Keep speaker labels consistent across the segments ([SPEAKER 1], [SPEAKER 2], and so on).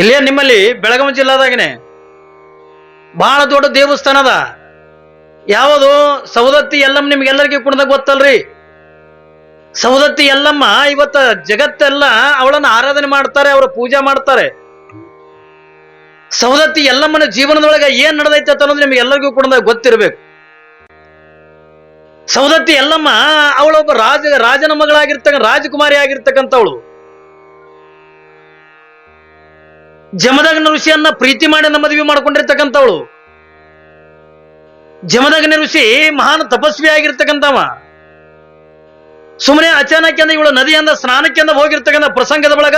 [SPEAKER 1] ಇಲ್ಲೇ ನಿಮ್ಮಲ್ಲಿ ಬೆಳಗಾವಿ ಜಿಲ್ಲಾದಾಗನೆ. ಬಹಳ ದೊಡ್ಡ ದೇವಸ್ಥಾನ ಅದ. ಯಾವುದು? ಸೌದತ್ತಿ ಎಲ್ಲಮ್ಮ ನಿಮ್ಗೆಲ್ಲರಿಗೂ ಕುಣದಾಗ ಗೊತ್ತಲ್ರಿ? ಸೌದತ್ತಿ ಎಲ್ಲಮ್ಮ ಇವತ್ತ ಜಗತ್ತೆಲ್ಲ ಅವಳನ್ನ ಆರಾಧನೆ ಮಾಡ್ತಾರೆ, ಅವರ ಪೂಜೆ ಮಾಡ್ತಾರೆ. ಸೌದತ್ತಿ ಎಲ್ಲಮ್ಮನ ಜೀವನದೊಳಗೆ ಏನ್ ನಡೆದೈತೆ ಅನ್ನೋದು ನಿಮ್ಗೆ ಎಲ್ಲರಿಗೂ ಕೂಡ ಗೊತ್ತಿರಬೇಕು. ಸೌದತ್ತಿ ಎಲ್ಲಮ್ಮ ಅವಳೊಬ್ಬ ರಾಜ, ರಾಜನ ಮಗಳಾಗಿರ್ತಕ್ಕ ರಾಜಕುಮಾರಿ ಆಗಿರ್ತಕ್ಕಂಥವಳು. ಜಮದಗ್ನ ಋಷಿಯನ್ನ ಪ್ರೀತಿ ಮಾಡಿ ಮದುವೆ ಮಾಡ್ಕೊಂಡಿರ್ತಕ್ಕಂಥವಳು. ಜಮದಗ್ನ ಋಷಿ ಮಹಾನ್ ತಪಸ್ವಿ ಆಗಿರ್ತಕ್ಕಂಥವ. ಸುಮ್ಮನೆ ಅಂದ ಇವಳು ನದಿಯಿಂದ ಸ್ನಾನಕ್ಕೆಂದ ಹೋಗಿರ್ತಕ್ಕಂಥ ಪ್ರಸಂಗದ ಒಳಗ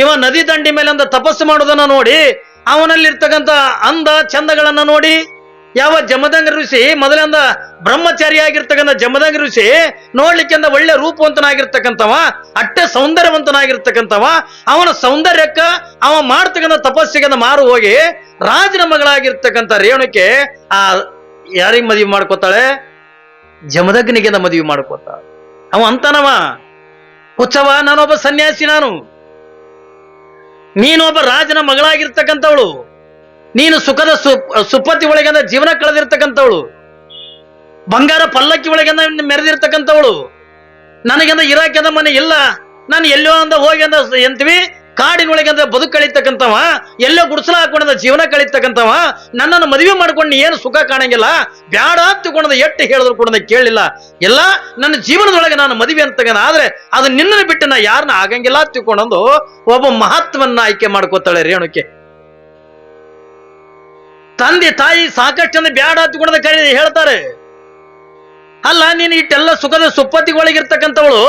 [SPEAKER 1] ಇವ ನದಿ ದಂಡಿ ಮೇಲೆ ಅಂದ ತಪಸ್ಸು ಮಾಡೋದನ್ನ ನೋಡಿ ಅವನಲ್ಲಿರ್ತಕ್ಕಂಥ ಅಂದ ಚಂದಗಳನ್ನ ನೋಡಿ ಯಾವ ಜಮದಂಗ ಋಷಿ ಮೊದಲಿಂದ ಬ್ರಹ್ಮಚಾರಿ ಆಗಿರ್ತಕ್ಕಂಥ ಜಮದಂಗ ಋಷಿ ನೋಡ್ಲಿಕ್ಕೆಂದ ಒಳ್ಳೆ ರೂಪವಂತನಾಗಿರ್ತಕ್ಕಂಥವ, ಅಟ್ಟೆ ಸೌಂದರ್ಯವಂತನಾಗಿರ್ತಕ್ಕಂಥವ, ಅವನ ಸೌಂದರ್ಯಕ್ಕ ಅವ ಮಾಡ್ತಕ್ಕಂಥ ತಪಸ್ಸಿಗೆ ಮಾರು ಹೋಗಿ ರಾಜನ ಮಗಳಾಗಿರ್ತಕ್ಕಂಥ ರೇಣುಕೆ ಆ ಯಾರಿಗೆ ಮದುವೆ ಮಾಡ್ಕೋತಾಳೆ? ಜಮದಗ್ನಿಗೆ ಮದುವೆ ಮಾಡ್ಕೋತಾಳೆ. ಅವ ಅಂತಾನವ. ಹುಚ್ಚವ, ನಾನೊಬ್ಬ ಸನ್ಯಾಸಿ ನಾನು. ನೀನೊಬ್ಬ ರಾಜನ ಮಗಳಾಗಿರ್ತಕ್ಕಂಥವಳು. ನೀನು ಸುಖದ ಸು ಸುಪ್ಪತ್ತಿ ಒಳಗಿಂದ ಜೀವನ ಕಳೆದಿರ್ತಕ್ಕಂಥವಳು. ಬಂಗಾರ ಪಲ್ಲಕ್ಕಿ ಒಳಗಿಂದ ಮೆರೆದಿರ್ತಕ್ಕಂಥವಳು. ನನಗಿಂದ ಇರಾಕೆಂದ ಮನೆ ಇಲ್ಲ. ನಾನು ಎಲ್ಲೋ ಅಂದ ಹೋಗಿ ಅಂದ ಎಂತೀವಿ. ಕಾಡಿನೊಳಗಿಂದ ಬದುಕು ಕಳೀತಕ್ಕಂಥವ. ಎಲ್ಲೋ ಗುಡಿಸಲ ಹಾಕೊಂಡ ಜೀವನ ಕಳೀತಕ್ಕಂಥವ. ನನ್ನನ್ನು ಮದುವೆ ಮಾಡ್ಕೊಂಡು ಏನು ಸುಖ ಕಾಣಂಗಿಲ್ಲ. ಬ್ಯಾಡ ತಿಳ್ಕೊಂಡ ಎಟ್ಟು ಹೇಳಿದ್ರು ಕೂಡ ಕೇಳಲಿಲ್ಲ ಎಲ್ಲ ನನ್ನ ಜೀವನದೊಳಗೆ ನಾನು ಮದುವೆ ಅಂತ ಆದ್ರೆ ಅದು ನಿನ್ನನ್ನು ಬಿಟ್ಟು ನಾ ಯಾರನ್ನ ಆಗಂಗಿಲ್ಲ ತಿಳ್ಕೊಂಡಂದು ಒಬ್ಬ ಮಹತ್ವವನ್ನ ಆಯ್ಕೆ ಮಾಡ್ಕೋತಾಳೆ ರೇಣುಕೆ. ತಂದೆ ತಾಯಿ ಸಾಕಷ್ಟು ಬ್ಯಾಡ ಹತ್ಕೊಂಡ ಕರಿ ಹೇಳ್ತಾರೆ. ಅಲ್ಲ, ನೀನು ಇಟ್ಟೆಲ್ಲ ಸುಖದ ಸುಪ್ಪತ್ತಿಗೊಳಗಿರ್ತಕ್ಕಂಥವಳು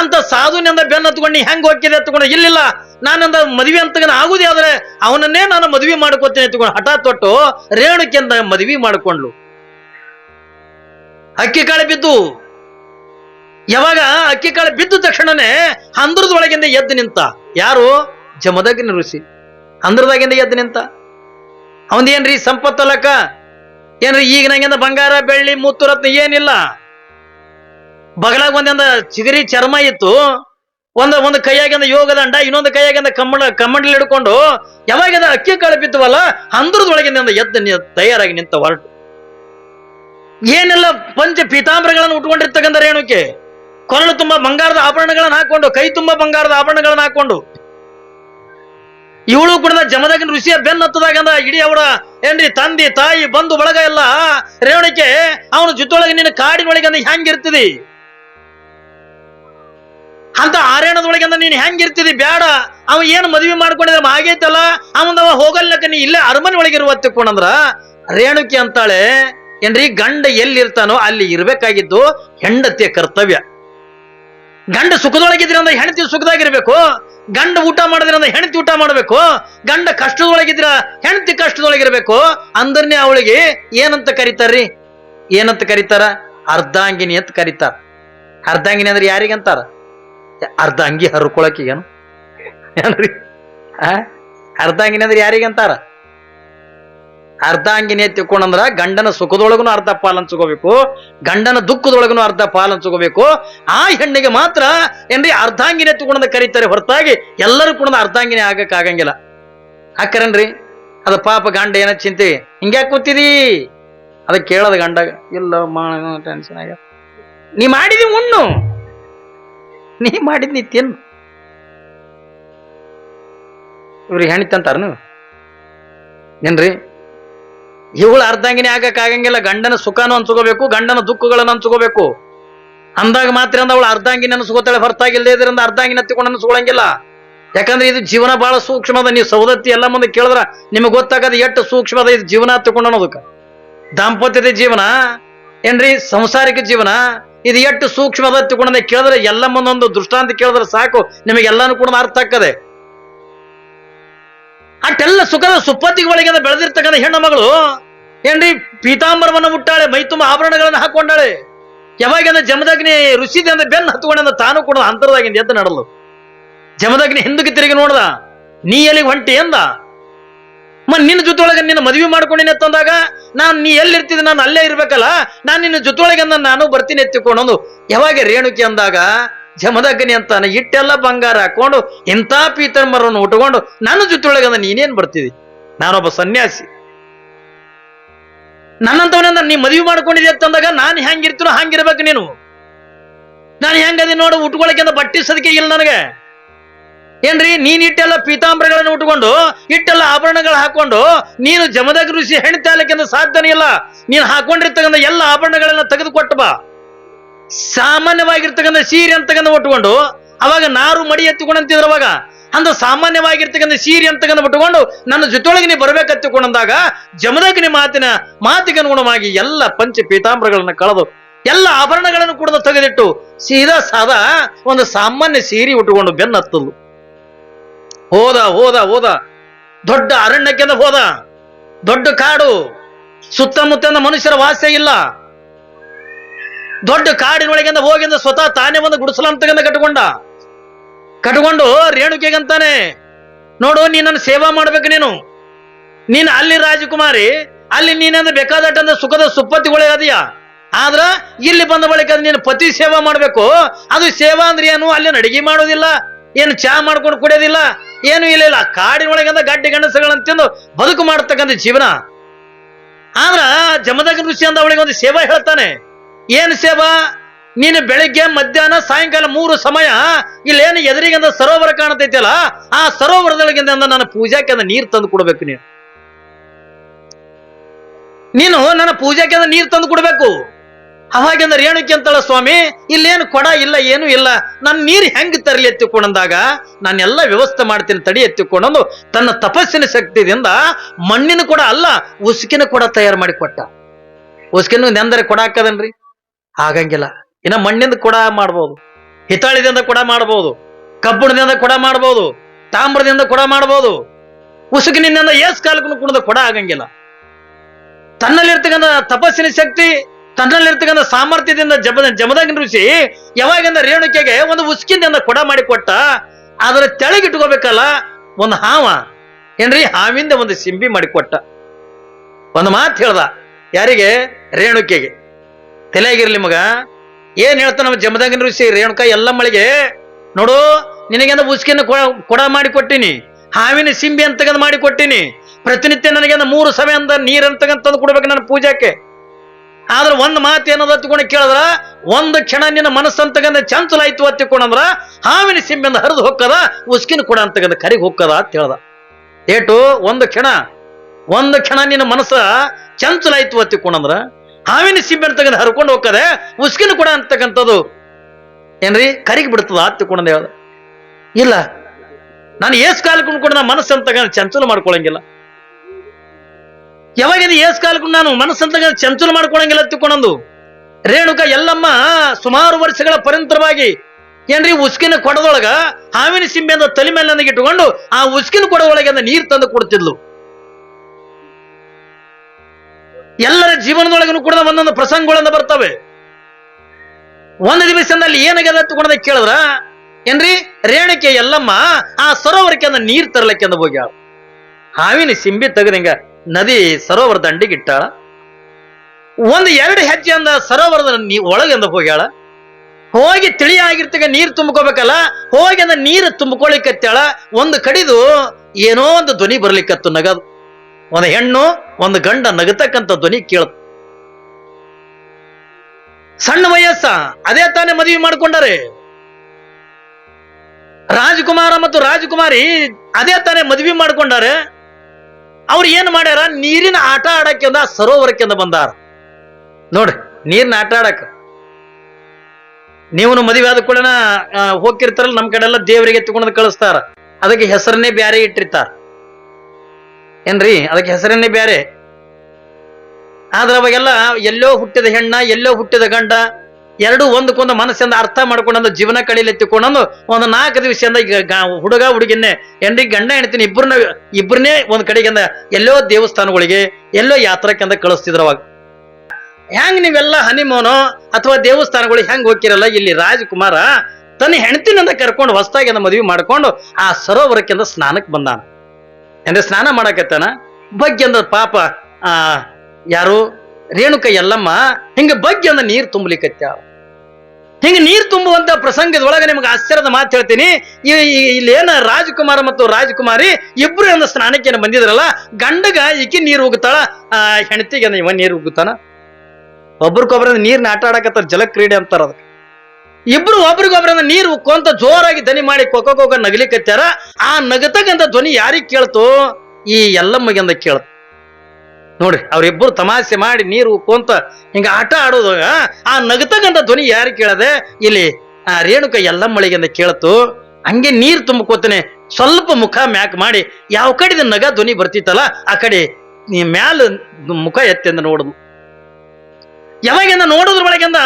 [SPEAKER 1] ಅಂತ ಸಾಧುನಿಂದ ಬೆನ್ನ ಹತ್ಕೊಂಡು ನೀ ಹೆಂಗ್ ಹೋಗ್ತಿದೆ ಹತ್ಕೊಂಡು ಇಲ್ಲಿಲ್ಲ. ನಾನಂದ ಮದುವೆ ಅಂತ ಆಗುದೇ ಆದ್ರೆ ಅವನನ್ನೇ ನಾನು ಮದುವೆ ಮಾಡ್ಕೋತೇನೆ ತಗೊಂಡು ಹಠ ತೊಟ್ಟು ರೇಣುಕೆಂದ ಮದುವೆ ಮಾಡಿಕೊಂಡ್ಲು ಅಕ್ಕಿ ಕಾಳು ಬಿದ್ದು, ಯಾವಾಗ ಅಕ್ಕಿ ಕಾಳು ಬಿದ್ದ ತಕ್ಷಣನೇ ಹಂದ್ರದೊಳಗಿಂದ ಎದ್ದು ನಿಂತ. ಯಾರು? ಜಮದಗ್ನ ಋಷಿ. ಅಂದ್ರದಾಗಿಂದ ಎದ್ದು ನಿಂತ. ಅವಂದೇನ್ರಿ ಲೆಕ್ಕ ಏನ್ರಿ ಈಗ ನಂಗಿಂದ ಬಂಗಾರ, ಬೆಳ್ಳಿ, ಮುತ್ತು, ರತ್ನ ಏನಿಲ್ಲ. ಬಗಲಾಗ ಒಂದಿಂದ ಚಿಗರಿ, ಚರ್ಮ ಇತ್ತು. ಒಂದ, ಒಂದು ಕೈಯಾಗಿಂದ ಯೋಗದಂಡ ಇನ್ನೊಂದು ಕೈಯಾಗಿಂದ ಕಮ್ಮಳ ಕಮ್ಮಂಡಲಿ ಹಿಡ್ಕೊಂಡು, ಯಾವಾಗಿಂದ ಅಕ್ಕಿ ಕಾಳು ಹಂದ್ರದೊಳಗಿಂದ ಎದ್ದು ನಿ- ತಯಾರಾಗಿ ನಿಂತ ಹೊರಟು. ಏನೆಲ್ಲ ಪಂಚ ಪೀತಾಂಬರಗಳನ್ನು ಉಟ್ಕೊಂಡಿರ್ತಕ್ಕಂಥ ರೇಣುಕೆ ಕೊರಳು ತುಂಬಾ ಬಂಗಾರದ ಆಭರಣಗಳನ್ನ ಹಾಕೊಂಡು, ಕೈ ತುಂಬಾ ಬಂಗಾರದ ಆಭರಣಗಳನ್ನ ಹಾಕೊಂಡು ಇವಳು ಕೂಡ ಜಮದಾಗಿನ ಋಷಿಯ ಬೆನ್ನ ಹತ್ತದಾಗಂದ ಇಡೀ ಅವಳ ಏನ್ರಿ ತಂದಿ, ತಾಯಿ, ಬಂಧು, ಬಳಗ ಎಲ್ಲ ರೇವಣಿಕೆ ಅವನ ಜೊತೆಯೊಳಗೆ ನಿನ್ನ ಕಾಡಿನೊಳಗೆ ಹೆಂಗಿರ್ತಿದಿ? ಅಂತ ಆರ್ಯಾಣದೊಳಗೆ ನೀನು ಹೆಂಗಿರ್ತಿದಿ? ಬ್ಯಾಡ. ಅವ ಏನು ಮದುವೆ ಮಾಡ್ಕೊಂಡಿದ್ರೆ ಆಗೈತಲ್ಲ? ಅವಂದವ ಹೋಗಲ್ಲಕ ನೀ ಇಲ್ಲೇ ಅರಮನೆ ಒಳಗೆ ಇರುವ ತಿಕ್ಕೊಂಡಂದ್ರ ರೇಣುಕೆ ಅಂತಾಳೆ, ಏನ್ರಿ ಗಂಡ ಎಲ್ಲಿರ್ತಾನೋ ಅಲ್ಲಿ ಇರ್ಬೇಕಾಗಿದ್ದು ಹೆಂಡತಿಯ ಕರ್ತವ್ಯ. ಗಂಡ ಸುಖದೊಳಗಿದ್ರಿ ಅಂದ್ರೆ ಹೆಂಡತಿ ಸುಖದಾಗಿರ್ಬೇಕು. ಗಂಡ ಊಟ ಮಾಡಿದ್ರೆ ಹೆಂಡತಿ ಊಟ ಮಾಡಬೇಕು? ಗಂಡ ಕಷ್ಟದೊಳಗಿದ್ರ ಹೆಂಡತಿ ಕಷ್ಟದೊಳಗಿರ್ಬೇಕು? ಅಂದ್ರನೇ ಅವಳಿಗೆ ಏನಂತ ಕರೀತಾರ್ರಿ? ಏನಂತ ಕರೀತಾರ? ಅರ್ಧಾಂಗಿನಿ ಅಂತ ಕರೀತಾರ. ಅರ್ಧಾಂಗಿನಿ ಅಂದ್ರೆ ಯಾರಿಗಂತಾರ? ಅರ್ಧ ಅಂಗಿ ಹರ್ಕೊಳಕ್ ಏನು? ಏನ್ರಿ? ಅರ್ಧಾಂಗಿನಿ ಅಂದ್ರೆ ಯಾರಿಗಂತಾರ? ಅರ್ಧಾಂಗಿನಿ ತಿಳ್ಕೊಂಡಂದ್ರ ಗಂಡನ ಸುಖದೊಳಗನು ಅರ್ಧ ಪಾಲ್ ಹಂಚ್ಕೋಬೇಕು, ಗಂಡನ ದುಃಖದೊಳಗೂ ಅರ್ಧ ಪಾಲ್ ಹಂಚ್ಕೋಬೇಕು. ಆ ಹೆಣ್ಣಿಗೆ ಮಾತ್ರ ಏನ್ರಿ ಅರ್ಧಾಂಗಿನಿ ತಿಳ್ಕೊಂಡ ಕರೀತಾರೆ, ಹೊರತಾಗಿ ಎಲ್ಲರೂ ಕೂಡ ಅರ್ಧಾಂಗಿನಿ ಆಗಕ್ ಆಗಂಗಿಲ್ಲ ಹಾಕರನ್ರಿ? ಅದ ಪಾಪ ಗಂಡ ಏನ ಚಿಂತೆ? ಹಿಂಗ್ಯಾ ಕೂತಿದಿ? ಅದ ಕೇಳದ ಗಂಡ, ಇಲ್ಲ ಟೆನ್ಷನ್ ಆಗ ನೀ ಮಾಡಿದಿ ಉಣ್ಣು. ನೀ ಮಾಡಿದ್ ನೀ ತಿನ್ನು. ಇವ್ರಿಗೆ ಹೆಣ್ತಂತಾರ ನೀವು? ಏನ್ರಿ? ಇವಳು ಅರ್ಧಾಂಗಿನಿ ಆಗಕ್ಕಾಗಂಗಿಲ್ಲ ಗಂಡನ ಸುಖನೂ ಅನ್ಸ್ಕೋಬೇಕು ಗಂಡನ ದುಃಖಗಳನ್ನು ಅನ್ಸ್ಕೋಬೇಕು ಅಂದಾಗ ಮಾತ್ರ ಅವಳು ಅರ್ಧಾಂಗಿನ ಅನ್ಸ್ಕೋತಾಳೆ ಹೊರತಾಗಿಲ್ಲದೆ ಇದರಿಂದ ಅರ್ಧಾಂಗಿನ ಹತ್ತಿಕೊಂಡು ಅನ್ಸ್ಕೊಳಂಗಿಲ್ಲ ಯಾಕಂದ್ರೆ ಇದು ಜೀವನ ಬಹಳ ಸೂಕ್ಷ್ಮದ. ನೀವು ಸೌದತ್ತಿ ಎಲ್ಲ ಮುಂದೆ ಕೇಳಿದ್ರ ನಿಮಗೆ ಗೊತ್ತಾಗದ ಎಷ್ಟು ಸೂಕ್ಷ್ಮದ ಇದು ಜೀವನ ಹತ್ತಿಕೊಂಡು ಅನ್ನೋದಕ್ಕೆ. ದಾಂಪತ್ಯದ ಜೀವನ, ಏನ್ರಿ? ಸಂಸಾರಿಕ ಜೀವನ, ಇದು ಎಷ್ಟು ಸೂಕ್ಷ್ಮದ ಹತ್ತಿಕೊಂಡ ಕೇಳಿದ್ರೆ ಎಲ್ಲ ಮುಂದೊಂದು ದೃಷ್ಟಾಂತ ಕೇಳಿದ್ರೆ ಸಾಕು. ನಿಮಗೆಲ್ಲಾನು ಕೂಡ ಅರ್ಥ ಆಗ್ತದೆ. ಅಷ್ಟೆಲ್ಲ ಸುಖದ ಸುಪ್ಪತ್ತಿಗೆ ಒಳಗಿಂದ ಬೆಳೆದಿರ್ತಕ್ಕಂಥ ಹೆಣ್ಣು ಮಗಳು. ಏನ್ರಿ, ಪೀತಾಂಬರವನ್ನು ಮುಟ್ಟಾಳೆ ಮೈ ತುಂಬ ಆಭರಣಗಳನ್ನು ಹಾಕೊಂಡಾಳೆ ಯಾವಾಗಿಂದ ಜಮದಗ್ನಿ ಋಷಿದಿಂದ ಬೆನ್ನು ಹತ್ಕೊಂಡ ತಾನು ಕೂಡ ಅಂತರದಾಗಿಂದ ಎದ್ದು ನಡಲು ಜಮದಗ್ನಿ ಹಿಂದಕ್ಕೆ ತಿರುಗಿ ನೋಡ್ದ, ನೀ ಎಲ್ಲಿಗೆ ಹೊಂಟಿ ಎಂದ ಮ ನಿನ್ನ ಜೊತೆಯೊಳಗೆ ನಿನ್ನ ಮದುವೆ ಮಾಡ್ಕೊಂಡಿನ ಎತ್ತಂದಾಗ ನಾನು ನೀ ಎಲ್ಲಿರ್ತಿದ್ದೆ ನಾನು ಅಲ್ಲೇ ಇರ್ಬೇಕಲ್ಲ, ನಾನು ನಿನ್ನ ಜೊತೆಯೊಳಗೆ ನಾನು ಬರ್ತೀನಿ ಎತ್ತಿಕೊಂಡು ಯಾವಾಗ ರೇಣುಕಿ ಅಂದಾಗ ಜಮದಗ್ನಿ ಅಂತಾನೆ ಇಟ್ಟೆಲ್ಲ ಬಂಗಾರ ಹಾಕೊಂಡು ಇಂಥ ಪೀತಂಬರವನ್ನು ಉಟ್ಕೊಂಡು ನನ್ನ ಜೊತೆಯೊಳಗಂದ ನೀನೇನ್ ಬರ್ತಿದಿ? ನಾನೊಬ್ಬ ಸನ್ಯಾಸಿ. ನನ್ನಂತವನಿಂದ ನೀ ಮದುವೆ ಮಾಡ್ಕೊಂಡಿದ್ದೆ ಅಂತಂದಾಗ ನಾನು ಹೆಂಗಿರ್ತೀನೋ ಹಂಗಿರ್ಬೇಕು ನೀನು. ನಾನು ಹೆಂಗದಿ ನೋಡು, ಉಟ್ಕೊಳಕ್ಕೆ ಬಟ್ಟಿ ಸದಕ್ಕೆ ಇಲ್ಲ ನನಗೆ. ಏನ್ರಿ, ನೀನ್ ಇಟ್ಟೆಲ್ಲ ಪೀತಾಂಬರಗಳನ್ನು ಉಟ್ಕೊಂಡು ಇಟ್ಟೆಲ್ಲ ಆಭರಣಗಳು ಹಾಕೊಂಡು ನೀನು ಜಮದಗ್ ಋಷಿ ಹೆಣ್ತಾಲಕ್ಕೆಂದು ಸಾಧ್ಯನೇ ಇಲ್ಲ. ನೀನು ಹಾಕೊಂಡಿರ್ತಕ್ಕಂಥ ಎಲ್ಲ ಆಭರಣಗಳನ್ನ ತೆಗೆದುಕೊಟ್ಟು ಬಾ. ಸಾಮಾನ್ಯವಾಗಿರ್ತಕ್ಕಂಥ ಸೀರೆ ಅಂತಕ್ಕಂಥ ಉಟ್ಕೊಂಡು ಅವಾಗ ನಾರು ಮಡಿ ಎತ್ತಿಕೊಂಡಂತಿದ್ರ ಅವಾಗ. ಅಂದ ಸಾಮಾನ್ಯವಾಗಿರ್ತಕ್ಕಂಥ ಸೀರೆ ಅಂತಕ್ಕಂಥ ಉಟ್ಕೊಂಡು ನನ್ನ ಜೊತೆಯೊಳಗೆ ನೀವು ಬರ್ಬೇಕತ್ತಿಕೊಂಡಂದಾಗ ಜಮದಗ್ನಿ ಮಾತಿನ ಮಾತಿಗೆ ಅನುಗುಣವಾಗಿ ಎಲ್ಲ ಪಂಚ ಪೀತಾಂಬ್ರಗಳನ್ನ ಕಳೆದು, ಎಲ್ಲ ಆಭರಣಗಳನ್ನು ಕೂಡ ತೆಗೆದಿಟ್ಟು, ಸೀದಾ ಸಾದಾ ಒಂದು ಸಾಮಾನ್ಯ ಸೀರೆ ಉಟ್ಕೊಂಡು ಬೆನ್ನತ್ತಲು ಹೋದ ಹೋದ ಹೋದ. ದೊಡ್ಡ ಅರಣ್ಯಕ್ಕೆಂದ ಹೋದ. ದೊಡ್ಡ ಕಾಡು. ಸುತ್ತಮುತ್ತ ಮನುಷ್ಯರ ವಾಸ್ಯ ಇಲ್ಲ. ದೊಡ್ಡ ಕಾಡಿನೊಳಗಿಂದ ಹೋಗಿಂದ ಸ್ವತಃ ತಾನೇ ಒಂದು ಗುಡಿಸಲಂತಗಂದ ಕಟ್ಕೊಂಡ ಕಟ್ಕೊಂಡು ರೇಣುಕೆಗಂತಾನೆ, ನೋಡು ನೀನನ್ನು ಸೇವಾ ಮಾಡ್ಬೇಕು ನೀನು. ನೀನು ಅಲ್ಲಿ ರಾಜಕುಮಾರಿ, ಅಲ್ಲಿ ನೀನಂದ್ರೆ ಬೇಕಾದಟ್ಟಂದ ಸುಖದ ಸುಪ್ಪತ್ತಿಗಳೇ ಅದೀಯ. ಆದ್ರ ಇಲ್ಲಿ ಬಂದ ಬಳಿಕ ನೀನು ಪತಿ ಸೇವಾ ಮಾಡಬೇಕು. ಅದು ಸೇವಾ ಅಂದ್ರೆ ಏನು? ಅಲ್ಲಿ ಅಡಿಗೆ ಮಾಡೋದಿಲ್ಲ, ಏನು ಚಾ ಮಾಡ್ಕೊಂಡು ಕುಡಿಯೋದಿಲ್ಲ, ಏನು ಇಲ್ಲ ಇಲ್ಲ. ಕಾಡಿನೊಳಗಿಂದ ಗಡ್ಡಿ ತಿಂದು ಬದುಕು ಮಾಡ್ತಕ್ಕಂಥ ಜೀವನ. ಆದ್ರ ಜಮದಗ ಋಷಿ ಅಂದ ಅವಳಿಗೆ ಒಂದು ಸೇವಾ ಹೇಳ್ತಾನೆ. ಏನು ಸೇವಾ? ನೀನು ಬೆಳಿಗ್ಗೆ, ಮಧ್ಯಾಹ್ನ, ಸಾಯಂಕಾಲ ಮೂರು ಸಮಯ, ಇಲ್ಲೇನು ಎದುರಿಗಿಂದ ಸರೋವರ ಕಾಣತೈತಿಯಲ್ಲ ಆ ಸರೋವರದೊಳಗಿಂದ ನನ್ನ ಪೂಜಾಕ್ಕೆ ನೀರು ತಂದು ಕೊಡ್ಬೇಕು ನೀನು. ನೀನು ನನ್ನ ಪೂಜಾಕ್ಕೆ ನೀರು ತಂದು ಕೊಡ್ಬೇಕು. ಹಾಗೆಂದ ರೇಣುಕಿ ಅಂತಳ ಸ್ವಾಮಿ, ಇಲ್ಲೇನು ಕೊಡ ಇಲ್ಲ, ಏನು ಇಲ್ಲ. ನನ್ನ ನೀರು ಹೆಂಗ್ ತರಲಿ ಎತ್ತಿಕೊಂಡಂದಾಗ ನಾನೆಲ್ಲ ವ್ಯವಸ್ಥೆ ಮಾಡ್ತೀನಿ, ತಡಿ ಎತ್ತಿಕೊಂಡು ತನ್ನ ತಪಸ್ಸಿನ ಶಕ್ತಿಯಿಂದ ಮಣ್ಣಿನ ಕೂಡ ಅಲ್ಲ, ಉಸುಕಿನ ಕೂಡ ತಯಾರು ಮಾಡಿ ಕೊಟ್ಟ. ಉಸುಕಿನ ನೆಂದರೆ ಕೊಡ ಹಾಕದನ್ರಿ? ಆಗಂಗಿಲ್ಲ. ಇನ್ನ ಮಣ್ಣಿಂದ ಕೂಡ ಮಾಡ್ಬೋದು. ಹಿತಾಳಿದಿಂದ ಕೂಡ ಮಾಡ್ಬೋದು. ಕಬ್ಬಿಣದಿಂದ ಕೂಡ ಮಾಡ್ಬೋದು. ತಾಮ್ರದಿಂದ ಕೂಡ ಮಾಡ್ಬೋದು. ಉಸುಕಿನಿಂದ ಏಸ್ ಕಾಲಕ್ಕೂ ಕುಣದ ಕೂಡ ಆಗಂಗಿಲ್ಲ. ತನ್ನಲ್ಲಿರ್ತಕ್ಕಂಥ ತಪಸ್ಸಿನ ಶಕ್ತಿ, ತನ್ನಲ್ಲಿರ್ತಕ್ಕಂಥ ಸಾಮರ್ಥ್ಯದಿಂದ ಜಬದ ಜಮದಾಗ ಋಷಿ ಯಾವಾಗಿಂದ ರೇಣುಕೆಗೆ ಒಂದು ಉಸುಕಿನಿಂದ ಕೊಡ ಮಾಡಿ ಕೊಟ್ಟ, ಅದರ ತೆಳಗಿಟ್ಕೋಬೇಕಲ್ಲ, ಒಂದು ಹಾವ. ಏನ್ರಿ? ಹಾವಿಂದ ಒಂದು ಸಿಂಬಿ ಮಾಡಿಕೊಟ್ಟ ಒಂದು ಮಾತು ಹೇಳ್ದ ಯಾರಿಗೆ? ರೇಣುಕೆಗೆ. ತಲೆಯಾಗಿರ್ಲಿ ಮಗ. ಏನ್ ಹೇಳ್ತಾನ ನಮ್ಮ ಜಮದಂಗನ ಋಷಿ ರೇಣುಕ ಎಲ್ಲ ಮಳಿಗೆ ನೋಡು, ನಿನಗೆಂದ ಉಸ್ಕಿನ ಕೊಡ- ಮಾಡಿ ಕೊಟ್ಟಿನಿ, ಹಾವಿನ ಸಿಂಬಿ ಅಂತಗಂದು ಮಾಡಿ ಕೊಟ್ಟಿನಿ, ಪ್ರತಿನಿತ್ಯ ನನಗೆ ಮೂರು ಸಮಯ ಅಂದ ನೀರ್ ಅಂತಗಂತ ತಂದು ಕೊಡ್ಬೇಕು ನನ್ನ ಪೂಜಾಕ್ಕೆ. ಆದ್ರೆ ಒಂದ್ ಮಾತು ಏನದ ಹತ್ಕೊಂಡು ಕೇಳಿದ್ರ, ಒಂದು ಕ್ಷಣ ನಿನ್ನ ಮನಸ್ಸಂತಗಂದ ಚಂಚಲ ಆಯ್ತು ಹತ್ತಿಕೊಂಡಂದ್ರ ಹಾವಿನ ಸಿಂಬಿಯಿಂದ ಹರಿದು ಹೊಕ್ಕದ ಉಸ್ಕಿನ ಕೊಡ ಅಂತಗಂದ ಕರಿಗೆ ಹೊಕ್ಕದ ಅಂತ ಹೇಳ್ದ. ಏಟು, ಒಂದು ಕ್ಷಣ ಒಂದು ಕ್ಷಣ ನಿನ್ನ ಮನಸ್ಸ ಚಂಚಲ ಆಯ್ತು ಹತ್ತಿಕೊಂಡಂದ್ರ ಹಾವಿನ ಸಿಂಬೆ ಅಂತಕ್ಕಂಥ ಹರ್ಕೊಂಡು ಹೋಗ್ತದೆ, ಉಸ್ಕಿನ ಕೂಡ ಅಂತಕ್ಕಂಥದ್ದು. ಏನ್ರಿ? ಕರಿಗೆ ಬಿಡ್ತದ ಹತ್ತಿಕೊಂಡಂದ ಹೇಳ್ದ. ಇಲ್ಲ, ನಾನು ಏಸ್ ಕಾಲಕ್ಕೂ ಕೂಡ ನಾನು ಮನಸ್ಸು ಅಂತಕ್ಕಂಥ ಚಂಚಲ ಮಾಡ್ಕೊಳಂಗಿಲ್ಲ. ಯಾವಾಗಿಂದ ಏಸ್ ಕಾಲಕ್ಕೂ ನಾನು ಮನಸ್ಸಂತ ಚಂಚಲ ಮಾಡ್ಕೊಳಂಗಿಲ್ಲ ತಿಳ್ಕೊಂಡಂದು? ರೇಣುಕ ಎಲ್ಲಮ್ಮ ಸುಮಾರು ವರ್ಷಗಳ ಪರಂತರವಾಗಿ ಏನ್ರಿ ಉಸ್ಕಿನ ಕೊಡದೊಳಗ ಹಾವಿನ ಸಿಂಬೆಯಿಂದ ತಲೆ ಮೇಲೆ ನನಗೆ ಇಟ್ಟುಕೊಂಡು ಆ ಉಸ್ಕಿನ ಕೊಡ ಒಳಗೆ ನೀರು ತಂದು ಕೊಡ್ತಿದ್ಲು. ಎಲ್ಲರ ಜೀವನದೊಳಗೂ ಕೂಡ ಒಂದೊಂದು ಪ್ರಸಂಗಗಳಿಂದ ಬರ್ತವೆ. ಒಂದು ದಿವಸದಲ್ಲಿ ಏನಾಗ್ಯದ ಅಂತ ಕೇಳಿದ್ರ, ಏನ್ರಿ? ರೇಣಕೆ ಎಲ್ಲಮ್ಮ ಆ ಸರೋವರಕ್ಕೆ ಅಂದ ನೀರ್ ತರ್ಲಕ್ಕೆ ಅಂದ ಹೋಗ್ಯಾಳ. ಹಾವಿನ ಸಿಂಬಿ ತೆಗದಂಗ ನದಿ ಸರೋವರ ದಂಡಿಗಿಟ್ಟಾಳ ಒಂದು ಎರಡು ಹೆಜ್ಜೆ ಅಂದ ಸರೋವರದ ಒಳಗೆಂದ ಹೋಗ್ಯಾಳ. ಹೋಗಿ ತಿಳಿಯಾಗಿರ್ತಕ್ಕ ನೀರು ತುಂಬ್ಕೋಬೇಕಲ್ಲ, ಹೋಗಿ ಅಂದ ನೀರು ತುಂಬಿಕೊಳ್ಳಿಕತ್ತಾಳ ಒಂದು ಕಡಿದು ಏನೋ ಒಂದು ಧ್ವನಿ ಬರ್ಲಿಕ್ಕತ್ತು ನಗದು. ಒಂದು ಹೆಣ್ಣು, ಒಂದು ಗಂಡ ನಗತಕ್ಕಂಥ ಧ್ವನಿ ಕೇಳತ್ ಸಣ್ಣ ವಯಸ್ಸ, ಅದೇ ತಾನೇ ಮದುವೆ ಮಾಡ್ಕೊಂಡಾರೆ. ರಾಜಕುಮಾರ ಮತ್ತು ರಾಜಕುಮಾರಿ ಅದೇ ತಾನೇ ಮದುವೆ ಮಾಡ್ಕೊಂಡಾರೆ. ಅವ್ರು ಏನ್ ಮಾಡ್ಯಾರ? ನೀರಿನ ಆಟ ಆಡಕ್ಕಿಂದ ಸರೋವರಕ್ಕಿಂದ ಬಂದಾರ. ನೋಡ್ರಿ ನೀರಿನ ಆಟ ಆಡಕ್ ನೀವು ಮದುವೆ ಆದ ಕೂಡ ಹೋಗಿರ್ತಾರಲ್ಲ ನಮ್ ಕಡೆ ಎಲ್ಲ ದೇವರಿಗೆ ತಗೊಂಡ್ ಕಳಿಸ್ತಾರ. ಅದಕ್ಕೆ ಹೆಸರನ್ನೇ ಬ್ಯಾರೆ ಇಟ್ಟಿರ್ತಾರ. ಏನ್ರಿ? ಅದಕ್ಕೆ ಹೆಸರನ್ನೇ ಬೇರೆ ಆದ್ರೆ ಅವಾಗೆಲ್ಲ ಎಲ್ಲೋ ಹುಟ್ಟಿದ ಹೆಣ್ಣ, ಎಲ್ಲೋ ಹುಟ್ಟಿದ ಗಂಡ, ಎರಡು ಒಂದಕ್ಕೊಂದು ಮನಸ್ಸಿಂದ ಅರ್ಥ ಮಾಡ್ಕೊಂಡು ಜೀವನ ಕಳೀಲೆತ್ತಿಕೊಂಡಂದು ಒಂದು ನಾಲ್ಕು ದಿವಸದಿಂದ ಹುಡುಗ ಹುಡುಗಿನ್ನೇ ಏನ್ರಿ ಗಂಡ ಹೆಣ್ತೀನಿ ಇಬ್ಬರನ್ನ, ಇಬ್ಬರನ್ನೇ ಒಂದ್ ಕಡೆಗಿಂದ ಎಲ್ಲೋ ದೇವಸ್ಥಾನಗಳಿಗೆ, ಎಲ್ಲೋ ಯಾತ್ರಕ್ಕಿಂದ ಕಳಿಸ್ತಿದ್ರು ಅವಾಗ. ಹೆಂಗ್ ನೀವೆಲ್ಲ ಹನಿಮೋನು ಅಥವಾ ದೇವಸ್ಥಾನಗಳು ಹೆಂಗ್ ಹೋಗಿರಲ್ಲ ಇಲ್ಲಿ ರಾಜಕುಮಾರ ತನ್ನ ಹೆಣ್ತಿನಿಂದ ಕರ್ಕೊಂಡು ಹೊಸದಾಗಿಂದ ಮದುವೆ ಮಾಡ್ಕೊಂಡು ಆ ಸರೋವರಕ್ಕಿಂದ ಸ್ನಾನಕ್ಕೆ ಬಂದಾನ. ಅಂದ್ರೆ ಸ್ನಾನ ಮಾಡಕತ್ತಾನ? ಬಗ್ಗೆ ಅಂದ ಪಾಪ, ಆ, ಯಾರು? ರೇಣುಕ ಎಲ್ಲಮ್ಮ ಹಿಂಗ ಬಗ್ಗೆ ಅಂದ ನೀರು ತುಂಬಲಿಕತ್ಯಾಳ ಹಿಂಗ ನೀರ್ ತುಂಬುವಂತ ಪ್ರಸಂಗದೊಳಗೆ ನಿಮ್ಗೆ ಆಶ್ಚರ್ಯದ ಮಾತು ಹೇಳ್ತೀನಿ. ಏನ ರಾಜಕುಮಾರ ಮತ್ತು ರಾಜಕುಮಾರಿ ಇಬ್ರು ಒಂದು ಸ್ನಾನಕ್ಕೆ ಬಂದಿದ್ರಲ್ಲ, ಗಂಡಗ ಈಕಿ ನೀರು ಉಗ್ತಾಳ, ಆ ಹೆಣತಿಗೆ ಇವ ನೀರು ಉಗ್ತಾನ? ಒಬ್ರಿಗೊಬ್ರ ನೀರ್ನ ಆಟ ಆಡಕತ್ತಾರ, ಜಲಕ್ರೀಡೆ ಅಂತಾರ ಅದಕ್ಕೆ. ಇಬ್ರು ಒಬ್ರಿಗೊಬ್ರ ನೀರು ಉಕ್ಕೊಂತ ಜೋರಾಗಿ ದನಿ ಮಾಡಿ ಕೊಕ್ಕ ಕೊಕ್ಕ ನಗಲಿಕತ್ಯಾರ. ಆ ನಗತಕ್ಕಂತ ಧ್ವನಿ ಯಾರಿಗೆ ಕೇಳ್ತು? ಈ ಎಲ್ಲಮ್ಮಗೆಂದ ಕೇಳ್ತು. ನೋಡ್ರಿ ಅವ್ರಿಬ್ರು ತಮಾಷೆ ಮಾಡಿ ನೀರು ಉಕ್ಕೊಂತ ಹಿಂಗ ಆಟ ಆಡೋದು ಆ, ನಗತಕ್ಕಂಥ ಧ್ವನಿ ಯಾರಿಗೆ ಕೇಳದೆ? ಇಲ್ಲಿ ಆ ರೇಣುಕ ಎಲ್ಲಮ್ಮಳಿಗೆಂದ ಕೇಳ್ತು. ಹಂಗೆ ನೀರು ತುಂಬಿಕೋತಾನೆ ಸ್ವಲ್ಪ ಮುಖ ಮ್ಯಾಕ್ ಮಾಡಿ ಯಾವ ಕಡೆ ನಗ ಧ್ವನಿ ಬರ್ತಿತ್ತಲ್ಲ ಆ ಕಡೆ ಮ್ಯಾಲ ಮುಖ ಎತ್ತಿಂದ ನೋಡುದು. ಯಾವಾಗಿಂದ ನೋಡೋದ್ರ ಒಳಗಿಂದ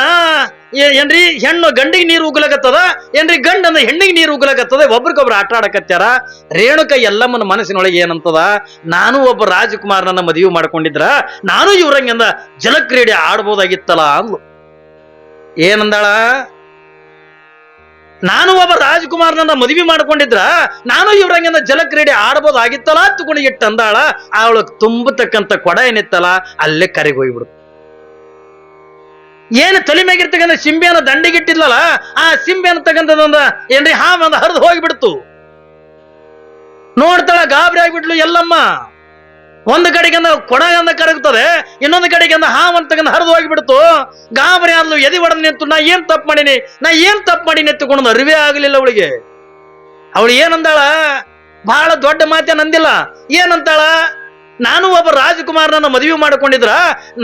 [SPEAKER 1] ಏ- ಏನ್ರಿ, ಹೆಣ್ಣು ಗಂಡಿಗೆ ನೀರು ಉಗ್ಲಕತ್ತದ ಏನ್ರಿ, ಗಂಡ ಅಂದ್ರೆ ಹೆಣ್ಣಿಗೆ ನೀರು ಉಗ್ಲಕತ್ತದ ಒಬ್ರಿಗೊಬ್ರು ಆಟ ಆಡಕತ್ಯಾರ ರೇಣುಕ ಎಲ್ಲಮ್ಮನ ಮನಸ್ಸಿನೊಳಗೆ ಏನಂತದ? ನಾನು ಒಬ್ಬ ರಾಜಕುಮಾರನನ್ನ ಮದುವೆ ಮಾಡ್ಕೊಂಡಿದ್ರ. ನಾನು ಇವ್ರಂಗಿಂದ ಜಲಕ್ರೀಡೆ ಆಡ್ಬೋದಾಗಿತ್ತಲ್ಲ ಅಂದ್ಲು. ಏನಂದಾಳ? ನಾನು ಒಬ್ಬ ರಾಜಕುಮಾರನನ್ನ ಮದುವೆ ಮಾಡ್ಕೊಂಡಿದ್ರ. ನಾನು ಇವ್ರಂಗಿಂದ ಜಲಕ್ರೀಡೆ ಆಡ್ಬೋದಾಗಿತ್ತಲ್ಲ ಅಂತ ಇಟ್ಟು ಅಂದಾಳ ಅವಳು ತುಂಬತಕ್ಕಂತ ಕೊಡ ಏನಿತ್ತಲ್ಲ ಅಲ್ಲೇ ಕರೆಗೆ ಹೋಗ್ಬಿಡು ಏನು ತಲೆ ಮ್ಯಾಗಿರ್ತಕ್ಕಂಥ ಸಿಂಬೆಯನ್ನು ದಂಡಿಗಿಟ್ಟಿದ್ಲಲ್ಲ, ಆ ಸಿಂಬೆಯನ್ನು ತಗಂತದೊಂದ ಏನ್ರಿ, ಹಾ, ಒಂದು ಹರಿದು ಹೋಗಿಬಿಡ್ತು. ನೋಡ್ತಾಳ ಗಾಬರಿ ಆಗಿಬಿಟ್ಲು ಎಲ್ಲಮ್ಮ. ಒಂದು ಕಡೆಗಿಂದ ಕೊಡಗಂದ ಕರಗ್ತದೆ, ಇನ್ನೊಂದು ಕಡೆಗಿಂದ ಹಾವ ಅಂತ ಹರಿದು ಹೋಗಿಬಿಡ್ತು. ಗಾಬರಿ ಆದ್ಲು ಎದಿ ಹೊಡೆದು ನಿಂತು, ನಾ ಏನ್ ತಪ್ಪು ಮಾಡೀನಿ, ನಾ ಏನ್ ತಪ್ಪು ಮಾಡೀನಿ ಎತ್ತುಕೊಂಡು ಅರಿವೇ ಆಗಲಿಲ್ಲ ಅವಳಿಗೆ. ಅವಳು ಏನಂದಾಳ ಬಹಳ ದೊಡ್ಡ ಮಾತೇ ಅಂದಿಲ್ಲ. ಏನಂತಾಳ ನಾನು ಒಬ್ಬ ರಾಜಕುಮಾರನನ್ನು ಮದುವೆ ಮಾಡಿಕೊಂಡಿದ್ರ,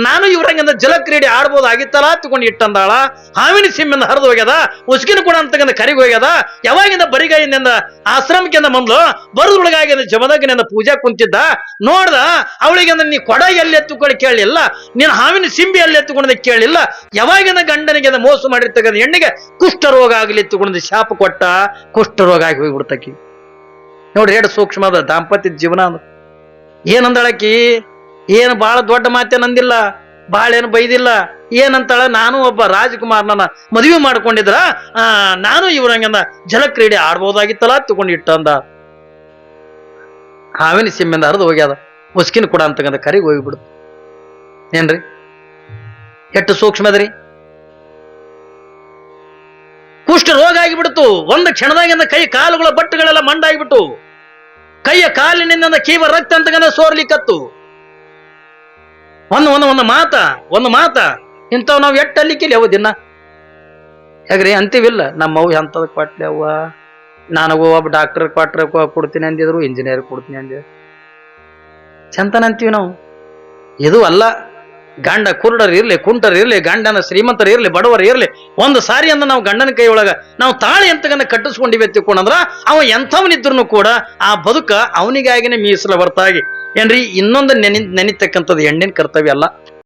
[SPEAKER 1] ನಾನು ಇವ್ರಂಗಿಂದ ಜಲಕ್ರೀಡೆ ಆಡ್ಬೋದಾಗಿತ್ತಲ್ಲ ತಗೊಂಡು ಇಟ್ಟಂದಾಳ. ಹಾವಿನ ಸಿಮ್ಮಿಂದ ಹರಿದು ಹೋಗ್ಯದ, ಉಸ್ಕಿನ ಕೂಡ ಅಂತಕ್ಕಂಥ ಕರಿಗ ಹೋಗ್ಯದ. ಯಾವಾಗಿಂದ ಬರಿಗಾಯಿಂದ ಆಶ್ರಮಕ್ಕಿಂದ ಮೊದಲು ಬರದೊಳಗಾಗಿಂದ ಜಮದಗ್ನಿಂದ ಪೂಜಾ ಕುಂತಿದ್ದ. ನೋಡ್ದ ಅವಳಿಗೆ ನೀ ಕೊಡ ಎಲ್ಲಿ ಎತ್ತುಕೊಂಡು ಕೇಳಿಲ್ಲ ನೀನು ಹಾವಿನ ಸಿಂಬಿ ಎಲ್ಲಿ ಎತ್ತುಕೊಂಡ ಕೇಳಿಲ್ಲ ಯಾವಾಗಿಂದ ಗಂಡನಿಗೆ ಮೋಸ ಮಾಡಿರ್ತಕ್ಕಂಥ ಹೆಣ್ಣಿಗೆ ಕುಷ್ಠರೋಗ ಆಗಲಿ ಎತ್ತುಕೊಂಡು ಶಾಪ ಕೊಟ್ಟ ಕುಷ್ಠರೋಗ ಆಗಿ ಹೋಗಿಬಿಡ್ತಕ್ಕಿ. ನೋಡ್ರಿ, ಎರಡು ಸೂಕ್ಷ್ಮದ ದಾಂಪತ್ಯ ಜೀವನ ಅದು. ಏನಂದಳಕಿ? ಏನು ಬಹಳ ದೊಡ್ಡ ಮಾತೇನಂದಿಲ್ಲ ಬಹಳ ಏನು ಬೈದಿಲ್ಲ. ಏನಂತಾಳ? ನಾನು ಒಬ್ಬ ರಾಜಕುಮಾರನ ಮದುವೆ ಮಾಡ್ಕೊಂಡಿದ್ರ. ಆ, ನಾನು ಇವ್ರಂಗಂದ ಜಲಕ್ರೀಡೆ ಆಡ್ಬೋದಾಗಿತ್ತಲ್ಲ ತಗೊಂಡು ಇಟ್ಟ ಅಂದ ಹಾವಿನ ಸಿಮ್ಮಿಂದ ಹರಿದು ಹೋಗ್ಯಾದ. ಮುಸ್ಕಿನ ಕೂಡ ಅಂತಕ್ಕಂಥ ಕರಿಗೆ ಹೋಗಿಬಿಡು ಏನ್ರಿ? ಎಷ್ಟು ಸೂಕ್ಷ್ಮದ್ರಿ ಕುಷ್ಠ ರೋಗ ಆಗಿಬಿಡ್ತು. ಒಂದು ಕ್ಷಣದಾಗಿಂದ ಕೈ ಕಾಲುಗಳ ಬಟ್ಟುಗಳೆಲ್ಲ ಮಂಡಾಗಿಬಿಟ್ಟು. ಕೈಯ ಕಾಲಿನಿಂದ ಕೀವ ರಕ್ತ ಅಂತಕ್ಕಂಥ ಸೋರ್ಲಿಕ್ಕತ್ತು ಒಂದು ಒಂದು ಒಂದು ಮಾತ ಒಂದು ಮಾತ. ಇಂಥವ್ ನಾವು ಎಟ್ಟಲ್ಲಿಕ್ಕಿಲ್ಲ ಯಾವ ದಿನ. ಹೇಗ್ರಿ ಅಂತೀವಿಲ್ಲ? ನಮ್ಮ ಅವು ಎಂಥದ್ ಕೊಟ್ಲೆ ಅವ್ವ? ನನಗೂ ಒಬ್ಬ ಡಾಕ್ಟರ್ ಕೊಟ್ರೆ ಕೊಡ್ತೀನಿ ಅಂದಿದ್ರು ಇಂಜಿನಿಯರ್ ಕೊಡ್ತೀನಿ ಅಂದಿದ್ರು. ಚಂತನ ಅಂತೀವಿ ನಾವು. ಇದು ಅಲ್ಲ. ಗಂಡ ಕುರುಡರ್ ಇರ್ಲಿ, ಕುಂಟರ್ ಇರ್ಲಿ, ಗಂಡನ ಶ್ರೀಮಂತರ ಇರ್ಲಿ, ಬಡವರ್ ಇರ್ಲಿ, ಒಂದು ಸಾರಿ ಅಂದ್ರೆ ನಾವು ಗಂಡನ ಕೈ ಒಳಗ ನಾವು ತಾಳಿ ಅಂತಗನ್ನ ಕಟ್ಟಿಸ್ಕೊಂಡಿವಿ ತಿಳ್ಕೊಂಡ್ರ ಅವ ಎಂಥವನಿದ್ರು ಕೂಡ ಆ ಬದುಕ ಅವನಿಗಾಗಿನೇ ಮೀಸಲ ಹೊರತಾಗಿ. ಏನ್ರಿ, ಇನ್ನೊಂದು ನೆನಿ ನೆನಿತಕ್ಕಂಥದ್ದು ಹೆಣ್ಣಿನ ಕರ್ತವ್ಯ ಅಲ್ಲ.